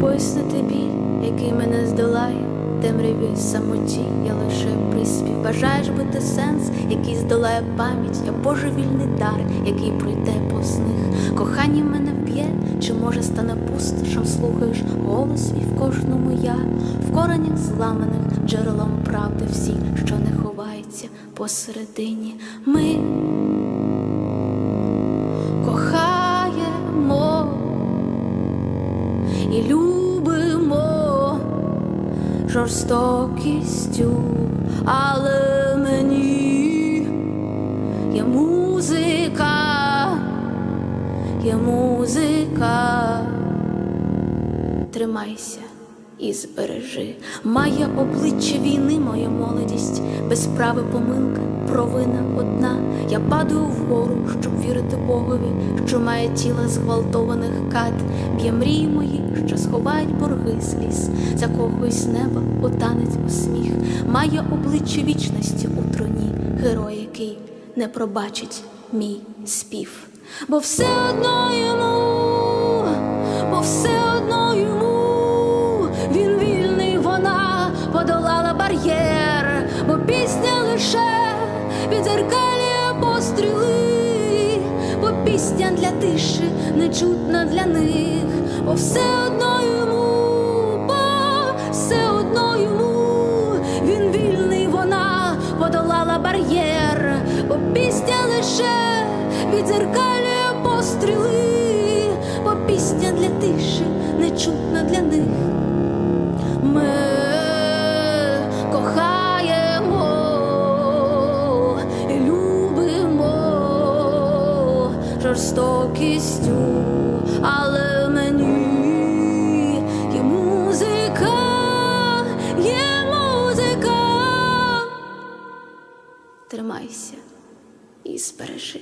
Поясни тобі, який мене здолає, темряві самоті, я лише приспів. Бажаєш бути сенс, який здолає пам'ять, я божевільний дар, який пройде повз них. Кохання мене б'є, чи може стане пустошем, слухаєш голос і в кожному я, в коренях зламаних джерелом правди всі, що не ховається посередині. Ми жорстокістю, але мені є музика, є музика. Тримайся і збережи. Має обличчя війни, моя молодість, справи помилка, провина одна. Я падаю вгору, щоб вірити Богові, що має тіло зґвалтованих кат, б'є мрії мої, що сховають борги сліз, закохуюсь з неба у танець у сміх, має обличчя вічності у троні, герой, який не пробачить мій спів. Бо все одно йому, бо все одно йому. Він вільний, вона подолала бар'єр, відзеркалює постріли, бо пісня для тиші нечутна для них, бо все одно йому, бо все одно йому. Він вільний, вона подолала бар'єр, бо пісня лише відзеркалює постріли, бо пісня для тиші нечутна для них. Ми жорстокістю, але мені є музика, є музика. Тримайся і збережи.